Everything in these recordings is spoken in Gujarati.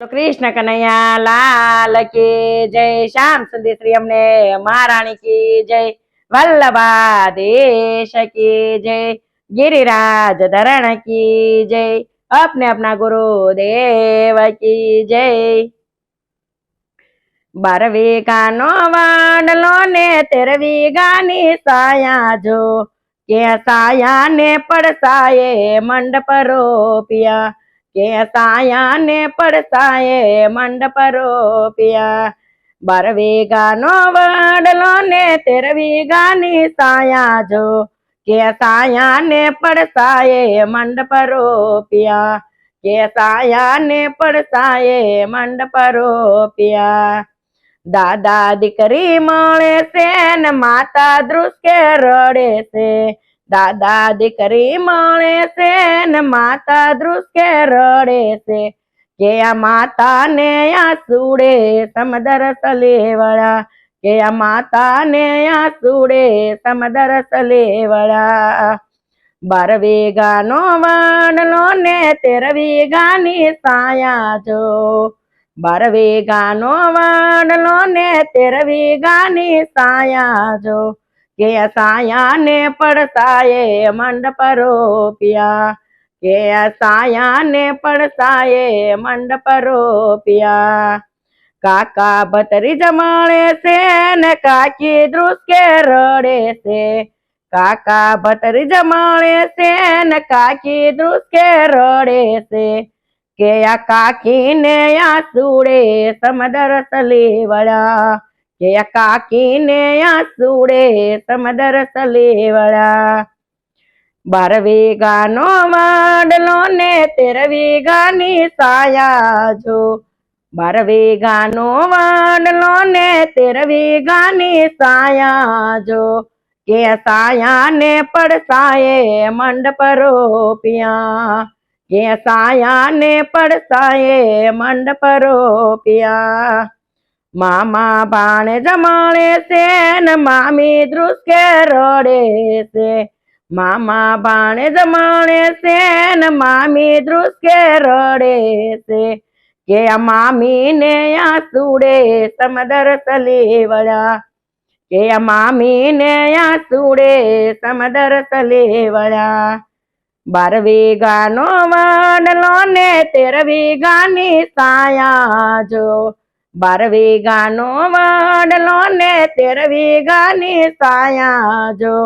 કૃષ્ણ કનૈયા લાલ કી જય, શ્યામ સુંદેશ્રી અમને, મહારાણી કી જય વલ્લભા દેશ કી જય, ગિરિરાજ ધરણ કી જય અપને અપના ગુરુ દેવ કી જય. બારવી કાનો વાંડલો ને તેરવી ગાની સાયા જો, કે સાયા ને પડસાયે મંડપ રોપિયા. કે સાયા ને પડસાએ મંડપ રોપિયા બાર ગાનો વડલો ને તેરવી ગાની સાયા જો. કે સાયા ને પડસાએ મંડપ રોપિયા કે સાયા ને પડસાએ મંડપ રોપિયા દાદા દીકરી મળે છે ને માતા દૃષ્કે રડે છે. દાદા દીકરી મળે છે ને માતા દૃષ્કે રડે છે. કે આ માતા ને આ સુડે સમદર સલેવડા. કે આ માતા ને આ સુડે સમદર સલેવડા. બાર વેગાનો વાણલો ને તેર વેગાની સાયા જો. બાર વેગાનો વાણલો ને તેર વેગાની સાયા જો. કે સાયા ને પડસાએ મંડપ રોપિયા કે સાયા ને પડસાએ મંડપ રોપિયા કાકા ભતરી જમાડે છે ને કાકી દૃષ્કે રડે છે. કાકા ભતરી જમાડે છે ને કાકી દૃષ્કે રડે છે. કે આ કાકીને આ સુડે સમદર સલેવડા આ કાકીને આસુડે સુડે સમદર સલેવડા બાર વેગાનો વાડલો ને તેર વેગાની સાયા જો બાર વેગાનો વાડલો ને તેર વેગાની સાયા જો કે સાયા ને પડસાએ મંડપ રોપિયા કે સાયા ને પડસાએ મંડપ રોપિયા મામા ભાણે જમાડે છે ને મામી ધ્રુસકે રડે છે. મામા ભાણે જમાડે છે ને મામી ધ્રુસકે રડે છે. કે આ મામી ને આ સુડે સમદર સલેવડા. કે આ મામી ને આ સુડે સમદર સલેવડા. બાર વીગાનો વાનલો ને તેર વીગાની સાયા જો. બાર વીઘાનો વાડલો ને તેર વીઘાની સાયા જો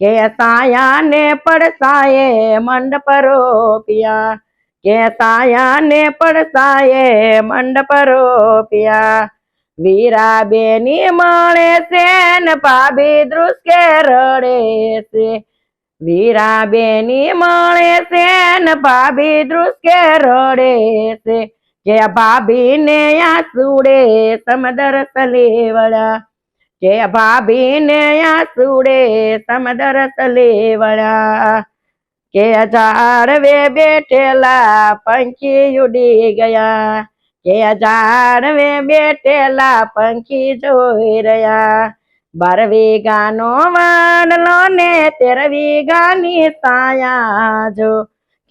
કે સાયા ને પડસાએ મંડપ રોપિયા કે સાયા ને પડસાએ મંડપ રોપિયા વીરા બેની મળે છે ને પાબી દૃષ્કે રડે છે. વીરા બેની મળે છે ને પાબી દૃષ્કે રડે છે. કે આ ભાભી ને આ સુડે સમદર સલેવડા. કે આ ભાભી ને આ સુડે સમદર સલેવડા. કે ઝાડવે બેઠેલા પંખી ઉડી ગયા. કે ઝાડવે બેઠેલા પંખી જોઈ રહ્યા. બાર વેગાનો વાડલો ને તેર વેગાની સાયા જો.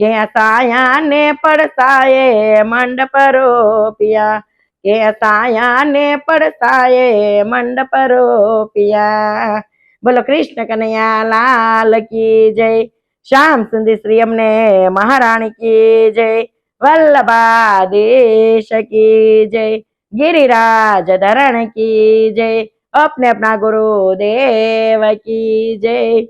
કે સાયા ને પડસાએ મંડપ રોપિયા કે સાયા ને પડસાએ મંડપ રોપિયા બોલો કૃષ્ણ કનૈયા લાલ કી જય શ્યામ સુંદર શ્રી અમને મહારાણી કી જય વલ્લભા દેશ કી જય गिरिराज धरण की जय अपने अपना गुरु देव की जय